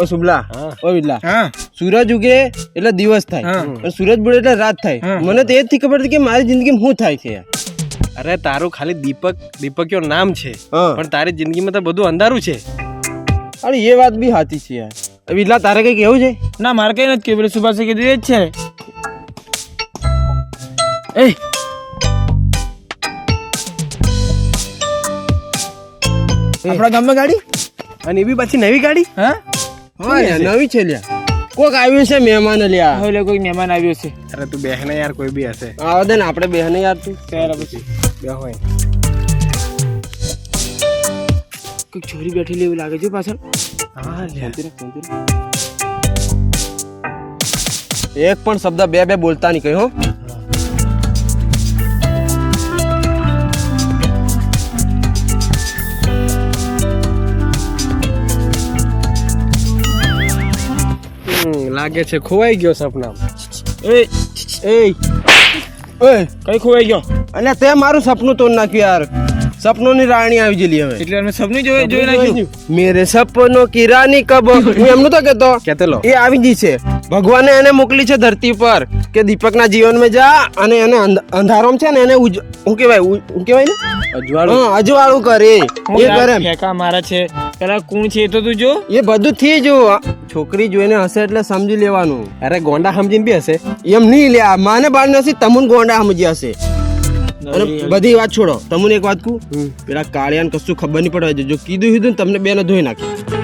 ઓ સુબલા હા. ઓ હા. સૂરજ ઉગે એટલે દિવસ થાય. સૂરજ બુડે એટલે રાત થાય. હા. મને તો એ જ થી ખબર હતી કે મારી જિંદગીમાં શું થાય છે અરે તારું ખાલી દીપક દીપકયો નામ છે. હા. પણ તારી જિંદગીમાં તો બધું અંધારું છે. અરે એ વાત બી સાચી છે યાર. વિલા તારે કઈ કેવું છે? ના મારે કઈ નથી કેવું સુભાષે કીધું એ જ છે. એ આપણા ગામમાં ગાડી? અને એ બી પાછી નવી ગાડી? હા? હા યાર, નવી છે લ્યા. કોક આવ્યું છે મહેમાન લ્યા. હવે કોઈ મહેમાન આવ્યો છે. અરે તું બેહને યાર કોઈ બી હશે. આવો દે ને આપણે બેહને યાર તું. ત્યારે પછી. બે હોય. કોઈ છોરી બેઠેલી એવું લાગે છે પાછળ. હા લ્યા. એક પણ શબ્દ બે બે બોલતા નહીં કઈ લાગે છે ખોવાઈ ગયો સપના એ એ ઓય કઈ ખોવાઈ ગયો? અને તે મારું સપનું તોડ નાખ્યું યાર. સપનોની રાણી આવી ગયેલી હવે. એટલે અમે સપનું જોઈ જોઈ નાખ્યું? મેરે સપનો કી રાની કબ હું એમનું તો કેતો કેતેલો એ આવી ગઈ છે. ભગવાને એને મોકલી છે ધરતી પર કે દીપકના જીવનમાં જા અને એને અંધારોમ છે ને એને ઉજ- હું કહેવાય? હું કહેવાય ને? અજવાળું. હા અજવાળું કરે. એ કરે. ફેંકા મારા છે. પેલા કોણ છે એ તો તું જો. એ બધું થી જો. છોકરી જોઈને હશે એટલે સમજી લેવાનું. અરે ગોંડા સમજીને બી હશે. એમ નહીં લ્યા માને બાર નથી તમુન ગોંડા સમજ્યા હશે. અને બધી વાત છોડો. તમને એક વાત કહું. પેલા કાળિયાને કશું ખબર નહીં પડવા જો કીધું કીધું તમને બેને ધોઈ નાખી.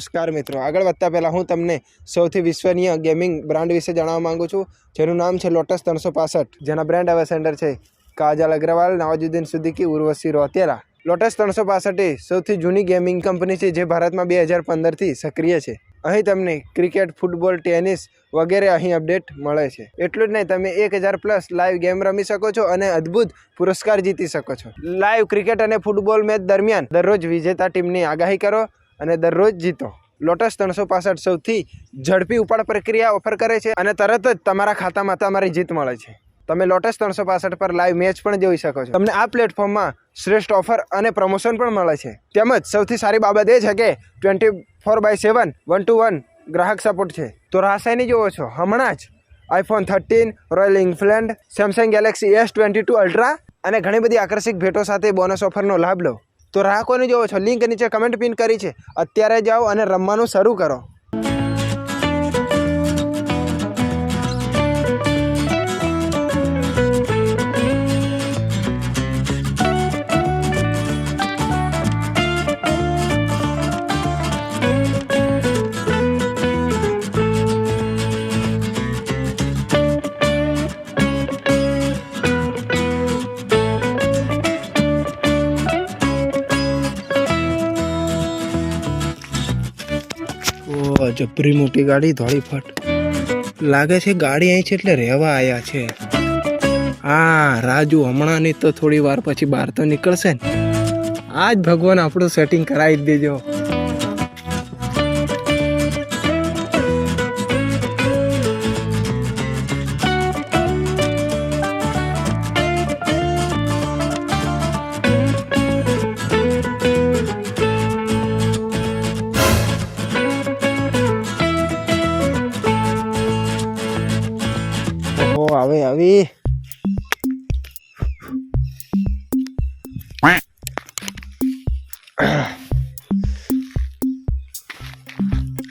નમસ્કાર મિત્રો. આગળ વધતા પહેલાં હું તમને સૌથી વિશ્વનીય ગેમિંગ બ્રાન્ડ વિશે જણાવવા માંગુ છું, જેનું નામ છે લોટસ ત્રણસો પાસઠ, જેના બ્રાન્ડ એમ્બેસેન્ડર છે કાજલ અગ્રવાલ, નવાજુદ્દીન સિદ્દીકી ઉર્વશી રોતેલા લોટસ ત્રણસો પાસઠ એ સૌથી જૂની ગેમિંગ કંપની છે જે ભારતમાં બે હજાર પંદરથી સક્રિય છે. અહીં તમને ક્રિકેટ ફૂટબોલ ટેનિસ વગેરે અહીં અપડેટ મળે છે. એટલું જ નહીં, તમે એક હજાર પ્લસ લાઈવ ગેમ રમી શકો છો અને અદ્ભુત પુરસ્કાર જીતી શકો છો. લાઈવ ક્રિકેટ અને ફૂટબોલ મેચ દરમિયાન દરરોજ વિજેતા ટીમની આગાહી કરો અને દરરોજ જીતો. લોટસ ત્રણસો પાસઠ સૌથી ઝડપી ઉપાડ પ્રક્રિયા ઓફર કરે છે અને તરત જ તમારા ખાતામાં તમારી જીત મળે છે. તમે લોટસ ત્રણસો પાસઠ પર લાઈવ મેચ પણ જોઈ શકો છો. તમને આ પ્લેટફોર્મમાં શ્રેષ્ઠ ઓફર અને પ્રમોશન પણ મળે છે. તેમજ સૌથી સારી બાબત એ છે કે twenty four by seven one two one ગ્રાહક સપોર્ટ છે. તો રાસાયની જોવો છો. હમણાં જ iPhone thirteen royal Enfield Samsung Galaxy S twenty two ultra અને ઘણી બધી આકર્ષક ભેટો સાથે બોનસ ઓફરનો લાભ લો. તો રાહ જોવો છો? લિંક નીચે કમેન્ટ પિન કરી છે. અત્યારે જાઓ અને રમવાનું શરૂ કરો. જબરી મોટી ગાડી ધોળી ફટ. લાગે છે ગાડી અહીં છે એટલે રહેવા આવ્યા છે. આ રાજુ હમણાંની તો થોડી વાર પછી બહાર તો નીકળશે ને. આજ ભગવાન આપણું સેટિંગ કરાવી દેજો.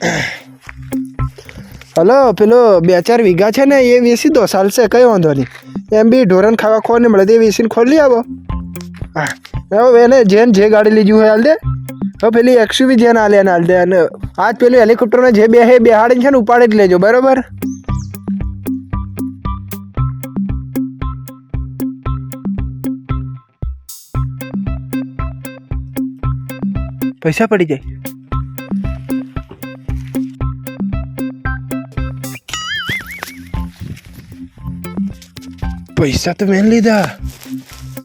હલો પેલો બે ચાર વીઘા છે ને એ વેચી દો ચાલશે કઈ વાંધો નહીં. એમ બી ઢોરણ ખાવા ખોર ને મળે તે વેચીને ખોલી આવો. હા. હવે એને જેન જે ગાડી લીધી હોય હાલ દે. હવે પેલી એક્સયુવી જેન હાલે એને હાલ દે. અને આજ પેલું હેલિકોપ્ટરને જે બે હે બેહાડીને છે ને ઉપાડી જ લેજો બરાબર? પૈસા પડી જાય. પૈસા તો મેં લીધા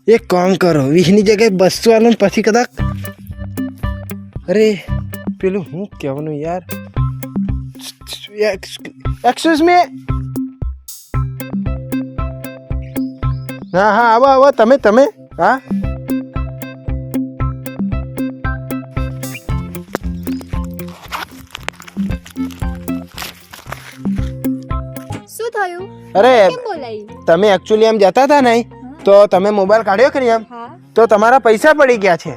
એક કામ કરો વીસની જગ્યાએ બસો આલો ને પછી કદાચ અરે પેલું હું કહેવાનું યાર એક્સક્યુઝ મી હા હા આવો આવો તમે તમે હા શું થયું અરે કેમ બોલાઈ તમે એકચ્યુઅલી એમ જતા હતા નહીં તો તમે મોબાઈલ કાઢ્યો કરી એમ તો તમારા પૈસા પડી ગયા છે.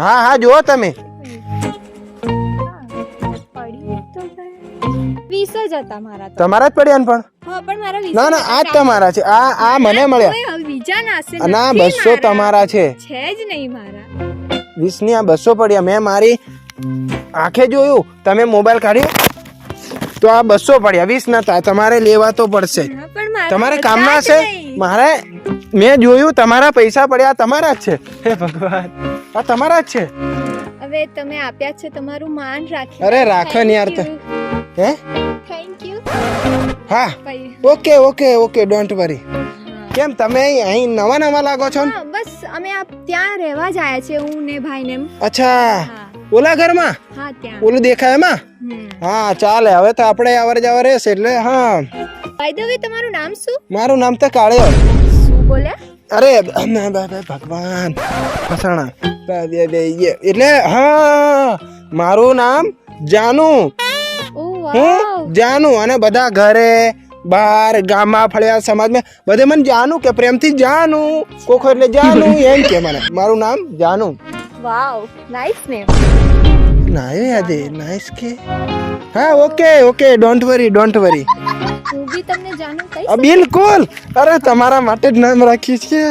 હા હા જુઓ તમે. પડી તો ગયા. વીસ જ હતા મારા તમારા જ પડ્યા ને પણ? ના ના આ જ તમારા છે. આ આ મને મળ્યા. બીજા ના ના બસો તમારા છે. છે જ નહીં મારા. વીસની આ બસો પડ્યા. મેં મારી આંખે જોયું. તમે મોબાઈલ કાઢ્યો? તો આ બસો પડ્યા વીસ નતા તમારે લેવા તો પડશે. તમારે કામના જ મારે મેં જોયું તમારા પૈસા પડ્યા તમારા જ છે. હે ભગવાન. આ તમારા જ છે. હવે તમે આપ્યા છે તમારું માન રાખી અરે રાખો ને યાર તો. હે? થેન્ક યુ હા. Okay okay okay don't worry. કેમ તમે અહીં- નવા નવા લાગો છો ને? બસ અમે આ ત્યાં રહેવા જ આવ્યા છે હું ને ભાઈ ને અચ્છા. ઓલા ઘરમાં? હા ત્યાં. ઓલું દેખાય એમાં? હા ચાલે હવે તો આપણે અવર જવર રહેશે એટલે હા. બાય ધ વે તમારું નામ શું? મારું નામ તો કાળ્યો શું બોલ્યા? અરે ના, બા, બા, ભગવાન. ફસાણા બા, બે, બે, એ. એટલે હા મારું નામ જાનુ. ઓ વાવ. હું જાનુ અને બધા ઘરે બહાર ગામમાં ફળિયા સમાજમાં બધે મને જાનું કે પ્રેમથી જાનું. કોખો એટલે જાનું એમ કે મને. મારું નામ જાનુ. વાવ નાઇસ નેમ ના યાદે નાઈસ કે? હા okay okay don't worry don't worry હું બી તમને જાણું કઈ બિલકુલ. અરે તમારા માટે જ નામ રાખ્યું છે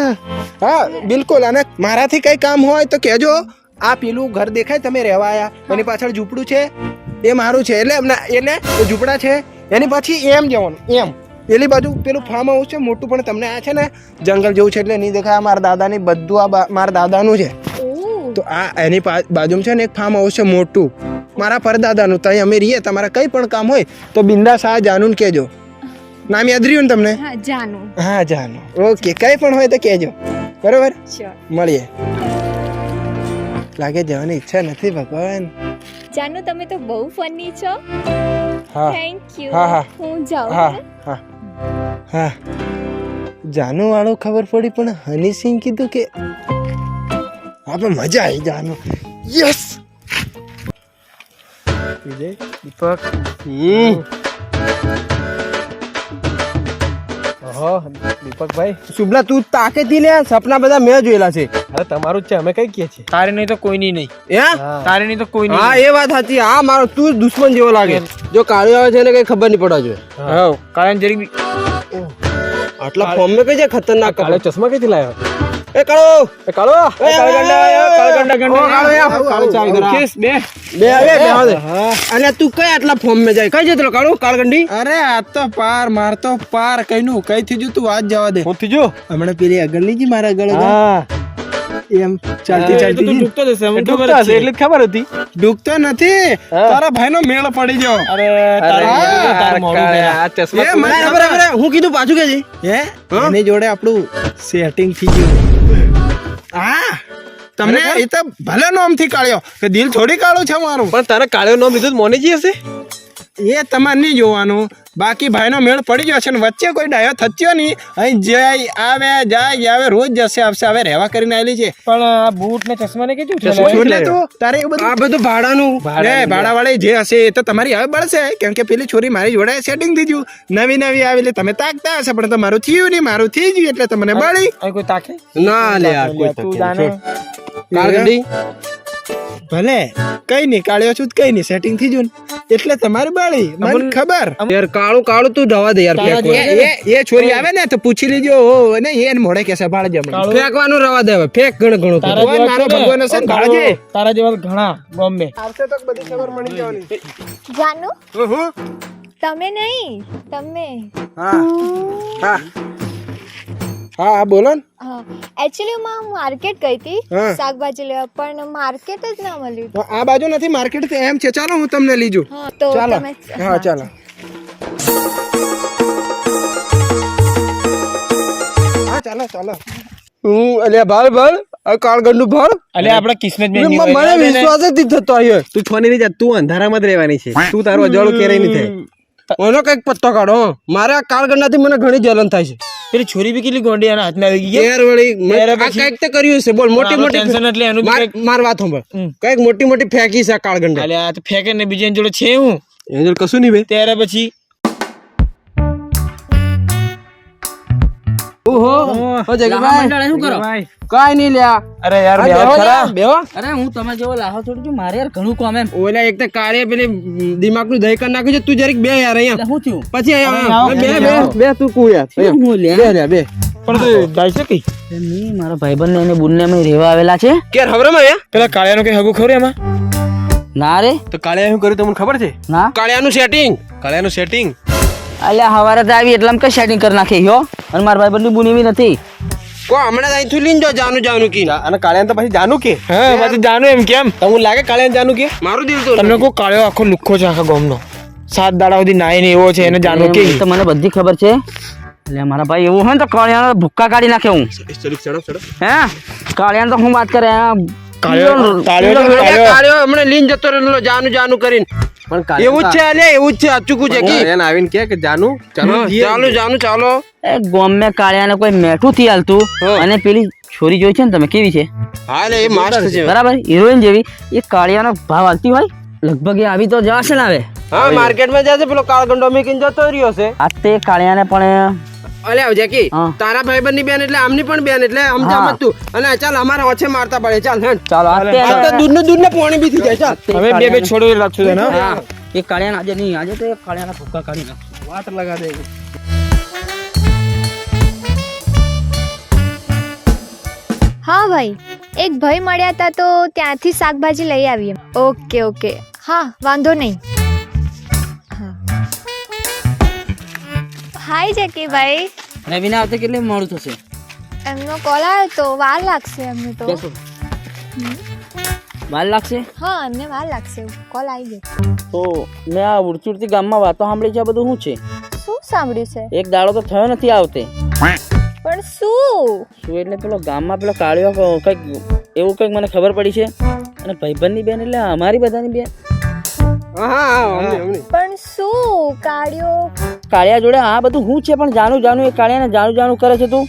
હા બિલકુલ. અને મારાથી કઈ કામ હોય તો કહેજો. આ પેલું ઘર દેખાય તમે રહેવા આયા. એની પાછળ ઝૂંપડું છે. એ મારું છે. એટલે એમના એટલે ઝૂંપડા છે. એની પછી એમ જવાનું એમ. પેલી બાજુ પેલું ફાર્મ હાઉસ છે મોટું પણ તમને આ છે ને જંગલ જેવું છે એટલે નહીં દેખાય. મારા દાદાની બધું આ મારા દાદાનું છે. તો આ એની બાજુમાં છે ને એક ફાર્મ હાઉસ છે મોટું. મારા પરદાદાનું ત્યાં અમે રહીએ તમારા કંઈ પણ કામ હોય તો બિંદાસ આ જાનું કહેજો. નામ યાદ રહ્યું ને તમને? હા જાનું. ઓકે કંઈ પણ હોય તો કહેજો. બરોબર? મળીએ. લાગે જવાની ઈચ્છા નથી ભગવાન. જાનું તમે તો બહુ ફની છો. હા. થેન્ક યુ હા, હા. હું જાઉં હા હા? હા. જાનું વાળો ખબર પડી પણ હની સિંહ કીધું કે આપણે મજા આવી જવાનું યસ વિજય દીપક. દીપકભાઈ. શુભલા તું તાકેતી લે સપના બધા મેં જોયેલા છે. અરે તમારું જ છે અમે કઈ કહીએ છીએ. તારે નહીં તો કોઈની નહીં. હે? તારે નહીં તો કોઈ હા એ વાત સાચી. હા મારો તું દુશ્મન જેવો લાગે. જો કાળિયો આવે છે ને કઈ ખબર નહીં પડવા જોઈએ. હા. કારણ જરી બી- આટલા ફોર્મ મેં કઈ છે ખતરનાક કાળે ચશ્મા ક્યાંથી લાવ્યો? એ કાળો! એ કાળો? એ કાળગંડા કાળગંડા ગંડા. ઓ, કાળો આયો, કાળો ચા ઇધર આ. કેસ બે. બે બે બે અને તું કઈ આટલા ફોર્મ મેં જાય? કઈ જતો કાળો? કાળગંડી અરે આ તો પાર માર પાર. કઈનું કઈ થી તું આજ જવા દે. હું થીજો હમણાં પેલી આગળની જી મારા આગળ. હા. એમ ચાલતી ચાલતી. તું ડૂબતો જશે અમને ખબર છે. એટલે હતી. ડૂબતો નથી. તારા ભાઈનો મેળ પડી ગયો. અરે તારે. આ ચશ્મા મને હું કીધું પાછું કે હે? એની જોડે આપણું સેટિંગ થઈ ગયું. તમને એ તો ભલે નોમથી કાઢ્યો કે દિલ થોડી કાળું છે મારું. પણ તારે કાળ્યો નોમ લીધું મોનેજી હશે? એ તમારે નહીં જોવાનું. બાકી ભાઈનો મેળ પડી ગયો છે ને વચ્ચે કોઈ ડાયો થત્યો નહીં. અહીં જાય આવે જાય આવે રોજ જશે આવશે હવે રહેવા કરીને આવેલી છે. પણ આ બૂટ ને ચશ્મા ને કેટલું છે? છોડ ને તારે એવું બધું આ બધું ભાડાનું. એ ભાડાવાળી જે હશે એ તો તમારી હવે બળશે કેમ કે પેલી છોરી મારી જોડે સેટિંગ થઈ ગયું. નવી નવી આવેલી તમે તાકતા હશે પણ તમારું થયું નહીં મારું થઈ ગયું એટલે તમને બળી. કોઈ તાકે? ના લે તું જાણે. ભલે કઈ નહીં કાળ્યો છું કઈ નહીં સેટિંગ થઈ જુ એટલે તમારી બાળી મને ખબર. યાર કાળું કાળું તું જવા દે યાર એ એ- છોરી આવે ને તો પૂછી લેજો. હો અને એને મોડે કેસે ભાળ જમણ ફેંકવાનું રવા દે હવે ફેંક ઘણું ઘણું તારા જેવા મારો ભગવાન હશે ને, તારા તારા જેવા ઘણા બોમ્બે આવશે તો બધી ખબર મળી જવાની. જાનું? તમે નહીં તમે. હા. હા. હા હા બોલો ને. એકચ્યુઅલી હું માર્કેટ ગઈ હતી હા. શાકભાજી લેવા પણ માર્કેટ જ ના મળ્યું તો આ બાજુ નથી માર્કેટ એમ છે. ચાલો હું તમને લીજું હા તો ચાલો. તમે હા ચાલો. હા. ચાલો ચાલો. હું અલ્યા ભાલ ભાલ આ કાળગંડનું ફળ અલે આપડા કિસ્મત મેં મને વિશ્વાસ જ નથી થતો અહીંયા. તું છોની નહીં જા તું અંધારામાં જ રહેવાની છે. તું તારું અજાળું ક્યારેય નહીં થાય ઓનો કંઈક પત્તો કાઢો હો. મારે આ કાળગંડાથી મને ઘણી જલન થાય છે. પેલી છોરી બી કેટલી ગોંડી આના હાથમાં આવી ગઈ યાર વળી આ કંઈક તો કર્યું છે. બોલ મોટી મોટી ટેન્શન એટલે એનું માર વાત સાંભળ. કંઈક મોટી મોટી ફેંકી છે કાળગંડા. અલે આ તો ફેંકે ને બીજા જોડે છે હું. એની જોડે કશું નહીં ભાઈ. ત્યારે પછી ઓહો ઓ જગભાઈ શું કરો? કાઈ નહીં લ્યા. અરે યાર બેહો ખરા. બેહો. અરે હું તમે જેવો લાહો છોડું છું મારે યાર ઘણું કામ એમ. ઓલા એક તો કાળે પેલી દિમાગનું દહીં કરી નાખ્યું છે તું જરીક બે યાર અહીંયા. હું છું પછી અહીંયા બે બે બે તું કુ યાર. હું લે બે બે. પણ તું જાય છે કઈ? નહીં મારા ભાઈબંધ ને એને બુનને અમે રહેવા આવેલા છે. કે હવરામાં આવ્યા પેલા કાળિયાનું કઈ હગું ખરું એમાં? ના રે. તો કાળિયા શું કર્યું તમને ખબર છે? ના. કાળિયાનું સેટિંગ કાળિયાનું સેટિંગ અલ્યા હવારે તો આવી એટલે કઈ સેટિંગ કરી નાખી હો? અને મારા ભાઈબંધની બુની નથી. કો હમણાં અહીંથી લઈને જો જાનું જાનું કી? અને કાળિયાન તો પછી જાનું કે? હા પછી જાનું એમ કેમ? તમને લાગે કાળિયાન જાનું કે? મારું દિલ તો તમને કો કાળિયો આખો લુખ્ખો છે આખા ગામનો? સાત દાડા સુધી નાઈ ને એવો છે એને જાનું કે? તો મને બધી ખબર છે. એટલે મારા ભાઈ એવું હોય ને તો કાળિયાનો ભૂક્કા કાઢી નાખે હું. હે? કાળિયાન તો હું વાત કરે આ કાળિયો કાળિયો કાળિયો. કાળિયો જતો રહેલો જાનું જાનું કરીને. પણ એવું જ છે અલ્યા એવું જ છે અચૂકું છે કી. કાળિયાને આવીને કહે કે જાનું ચાલો ચાલો જાનું ચાલો. એ ગોમે કાળિયાને કોઈ મેઠું થી હાલતું હા. અને પેલી છોરી જોઈ છે ને તમે કેવી છે? હા એટલે એ મસ્ત છે. બરાબર? હિરોઈન જેવી. એ કાળિયાનો ભાવ હાલતી હોય? લગભગ એ આવી તો જવાશે ને હવે. હા માર્કેટમાં જશે પેલો કાળગંડો મેકીને જતો રહ્યો છે. આ તે કાળિયાને પણ અલ્યા આવજે કે તારા ભાઈબંધની બેન એટલે આમની પણ બેન એટલે આમ જામ તું અને ચાલ અમારે ઓછે મારતા પડે. ચાલ હેડ ચાલ આ તો દૂધ દૂધ ને પાણી બી થઈ જાય. ચાલ. હવે બે બે છોડો રાખશું તને હો? એ આજે નહીં આજે તો કાળિયાના ભૂક્કા કાઢી નાખ વાત લગા દે. હા ભાઈ એક ભાઈ મળ્યા હતા તો ત્યાંથી શાકભાજી લઈ આવીએ. Okay okay. હા વાંધો નહીં. હાય જેકી ભાઈ? રવિના આવતે કેટલે મોડું થશે? એમનો કોલ આવ્યો તો વાર લાગશે એમને તો. વાર લાગશે? હા એમને વાર લાગશે. કોલ આવી ગયો. તો મેં આ ઉડતી ગામમાં વાતો સાંભળી છે આ બધું શું છે? શું સાંભળ્યું છે? એક દાડો તો થયો નથી આવતે. પણ શું? શું એટલે પેલો ગામમાં પેલો કાળિયો કંઈક એવું કંઈક મને ખબર પડી છે? અને ભાઈબંધની બેન એટલે અમારી બધાની બેન. પણ શું? કાળિયો કાળિયા જોડે આ બધું શું છે પણ જાણું જાણું એ કાળિયાને જાણું જાણું કરે છે તું?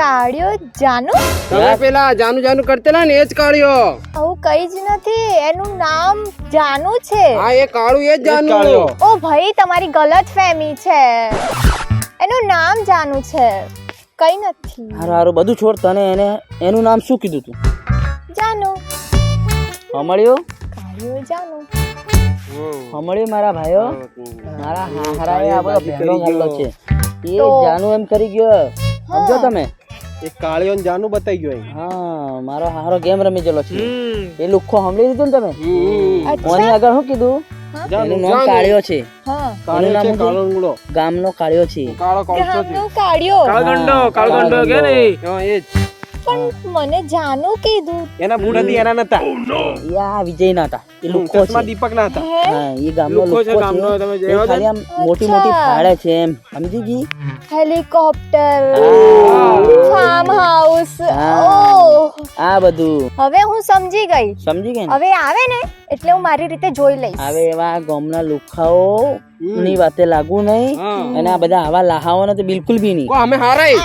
કાળિયો જાનું? તમે પેલા જાનું જાનું કરતેલા ને એ જ કાળિયો. આવું કઈ જ નથી એનું નામ જાનુ છે. હા એ કાળું એ જ જાનું. ઓ ભાઈ તમારી ગલત ફેમી છે. એનું નામ જાનુ છે. કઈ નથી. હારું હારું બધું છોડ તને એને. એનું નામ શું કીધું તું? જાનુ. હમળ્યો કાળિયો જાનુ. હમળ્યો મારા ભાઈઓ મારા હારાએ આ બધો ભેળો ગાળ્યો છે. એ જાનું એમ કરી ગયો. સમજો તમે? એ કાળિયો ને જાનું બતાઈ ગયો હા મારો હારો ગેમ રમી ગયેલો છે. એ લુખ્ખો હમળી લીધું ને તમે? કોની આગળ શું કીધું? એનું નામ કાળિયો છે. હા. એનું નામ? કાળો લૂંગડો. ગામનો કાળિયો છે. કાળો કાળો કાળો કાળો કાળો કાળો કાળો કાળો કાળો કાળો કાળો કાળો કાળો જ. પણ મને જાનુ કીધું. એના બૂટ હતી એના નતા. યા આ વિજય ના હતા. એ લુખ્ખો છે. દીપક ના હતા. હા? એ ગામનો લુખ્ખો છે ગામનો, તમે જોયો ખાલી આમ મોટી મોટી ફાળે છે એમ. સમજી ગઈ? હેલિકોપ્ટર. ફાર્મ હાઉસ ઓ આ બધું. હવે હું સમજી ગઈ. સમજી ગઈ હવે આવે ને એટલે હું મારી રીતે જોઈ લઈશ. હવે એવા ગામના લુખાઓ ની વાતે લાગુ નહીં. અને આ બધા આવા લાહાઓને તો બિલકુલ બી નહીં. અમે હારાય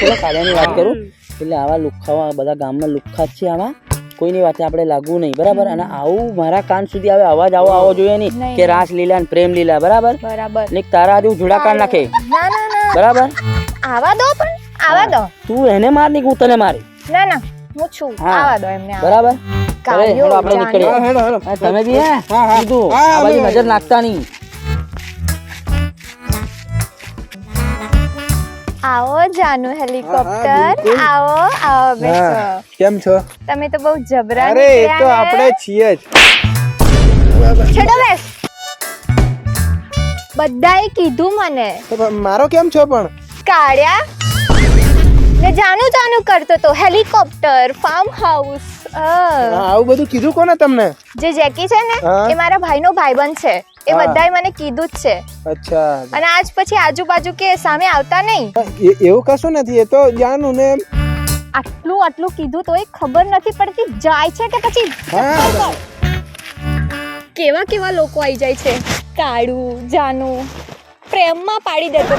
પેલા વાત કરું. એટલે આવા લુખાઓ બધા ગામમાં લુખ્ખા જ છે આવા. કોઈની વાતે આપણે લાગવું નહીં બરાબર? અને આવું મારા કાન સુધી આવે અવાજ આવો આવો જોઈએ નહીં. કે રાસ લીલા ને પ્રેમ લીલા બરાબર? બરાબર. ને તારા આજુ જોડા કાઢ નાખે. ના ના ના. બરાબર? આવા દો પણ આવા દો. તું એને માર નહીં હું તને મારી. ના ના. હું છું. આવા દો એમને બરાબર? આપણે નીકળીએ. તમે બી હે? કીધું. આ બાજુ નજર નાખતા નહીં. આવો જાનુ હેલિકોપ્ટર. આવો આવો બેસો. કેમ છો? તમે તો બહુ જબરા અરે એ તો આપણે છીએ જ. છેડો બેસ. બધાએ કીધું મને. મારો કેમ છો પણ? કાળ્યા. ને જાનું જાનું કરતો તો હેલિકોપ્ટર ફાર્મ હાઉસ આવું બધું કીધું કોને તમને? જે જેકી છે ને એ મારા ભાઈનો ભાઈબંધ છે. એ. બધાએ મને કીધું જ છે. અચ્છા. અને આજ પછી આજુબાજુ કે સામે આવતા નહીં. એવું કશું નથી એ તો જાણું ને આટલું આટલું કીધું તો એ ખબર નથી પડતી જાય છે કે પછી કેવા કેવા લોકો આવી જાય છે? કાળુ જાનુ પ્રેમમાં પાડી દેતો.